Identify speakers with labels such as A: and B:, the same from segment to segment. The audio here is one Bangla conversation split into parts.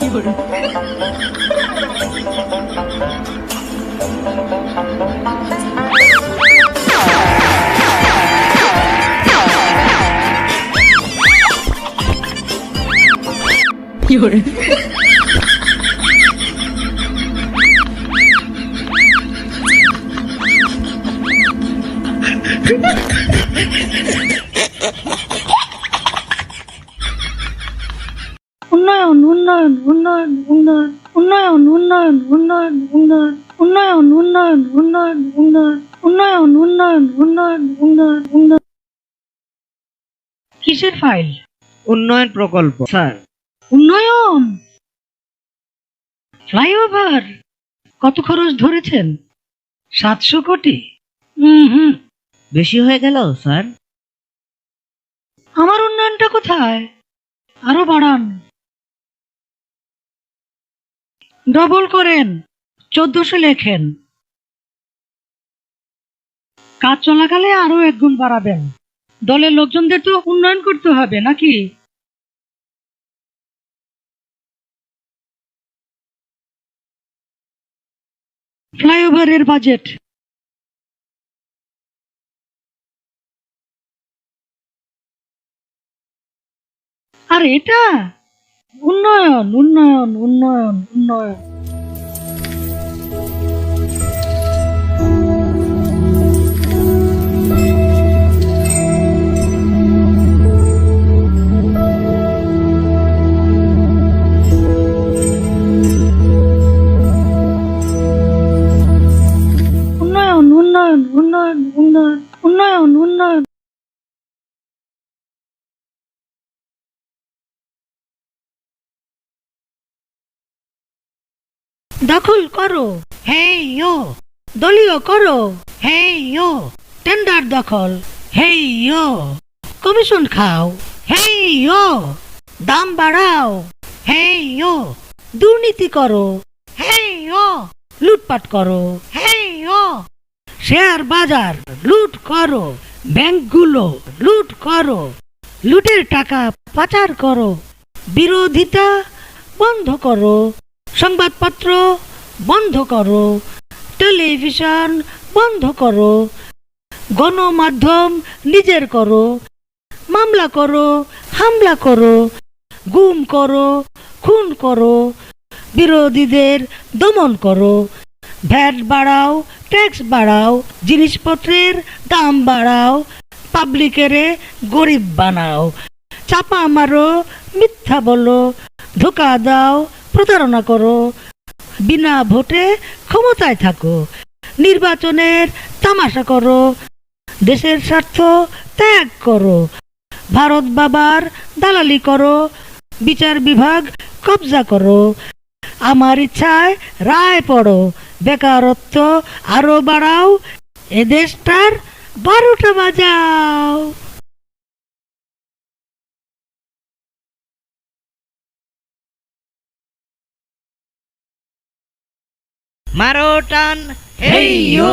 A: 有人。有人。উন্নয়ন উন্নয়ন উন্নয়ন উন্নয়ন উন্নয়ন উন্নয়ন উন্নয়ন উন্নয়ন উন্নয়ন উন্নয়ন উন্নয়ন উন্নয়ন উন্নয়ন উন্নয়ন উন্নয়ন উন্নয়ন কিসের ফাইল
B: উন্নয়ন প্রকল্প স্যার
A: উন্নয়ন ফ্লাইওভার কত খরচ ধরেছেন সাতশো কোটি হুম হুম
B: বেশি হয়ে গেল স্যার
A: আমার উন্নয়নটা কোথায় আরও বাড়ান ডবল করেন। চোদ্দশো লেখেন। কাজ চলাকালে আরও এক গুণ বাড়াবেন। দলের লোকজনদের তো উন্নয়ন করতে হবে, নাকি? ফ্লাইওভারের বাজেট। আর এটা? উন্নয়ন উন্নয়ন উন্নয়ন উন্নয়ন উন্নয়ন উন্নয়ন উন্নয়ন উন্নয়ন উন্নয়ন উন্নয়ন দখল করো। হে ইয়ো। দলীয় করো। হে ইয়ো। টেন্ডার দখল। হে ইয়ো। কমিশন খাও। হে ইয়ো। দাম বাড়াও। হে ইয়ো। দুর্নীতি করো। হে ইয়ো। লুটপাট করো। হে ইয়ো। শেয়ার বাজার লুট করো। ব্যাংকগুলো লুট করো। লুটের টাকা পাচার করো। বিরোধিতা বন্ধ করো। সংবাদপত্র বন্ধ করো, টেলিভিশন বন্ধ করো, গণমাধ্যম নিজের করো, মামলা করো, হামলা করো, গুম করো, খুন করো, বিরোধীদের দমন করো, ভ্যাট বাড়াও, ট্যাক্স বাড়াও, জিনিসপত্রের দাম বাড়াও, পাবলিকেরে গরিব বানাও, চাপা মারো, মিথ্যা বলো, ধোকা দাও প্রতারণা করো। বিনা ভোটে ক্ষমতায় থাকো। নির্বাচনের তামাশা করো। দেশের স্বার্থ ত্যাগ করো। ভারত বাবার দালালি করো। বিচার বিভাগ কবজা করো। আমার ইচ্ছায় রায় পড়ো। বেকারত্ব আরও বাড়াও। এদেশটার বারোটা বাজাও।
B: মারো টান
A: হেইয়ো।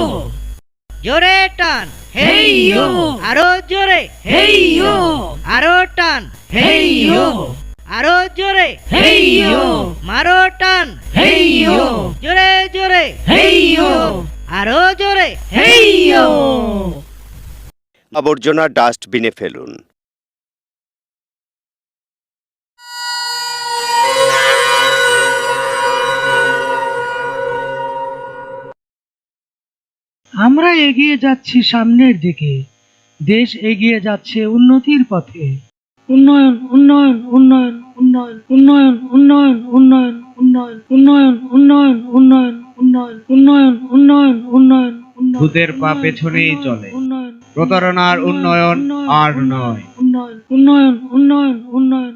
B: জোরে টান
A: হেইয়ো।
B: আরও জোরে
A: হেইয়ো।
B: আরও টান
A: হেইয়ো।
B: আরও জোরে
A: হেইয়ো।
B: মারো টান
A: হেইয়ো।
B: জোরে জোরে
A: হেইয়ো।
B: আরও জোরে
A: হেইয়ো।
C: আবর্জনা ডাস্টবিনে ফেলুন
A: আমরা এগিয়ে যাচ্ছি সামনের দিকে দেশ এগিয়ে যাচ্ছে উন্নতির পথে উন্নয়ন উন্নয়ন উন্নয়ন উন্নয়ন উন্নয়ন উন্নয়ন উন্নয়ন উন্নয়ন উন্নয়ন উন্নয়ন উন্নয়ন উন্নয়ন উন্নয়ন উন্নয়ন উন্নয়ন উন্নয়ন
D: ভূতের পা পেছনেই চলে।
A: উন্নয়ন
D: প্রতারণার উন্নয়ন আর নয়
A: উন্নয়ন উন্নয়ন উন্নয়ন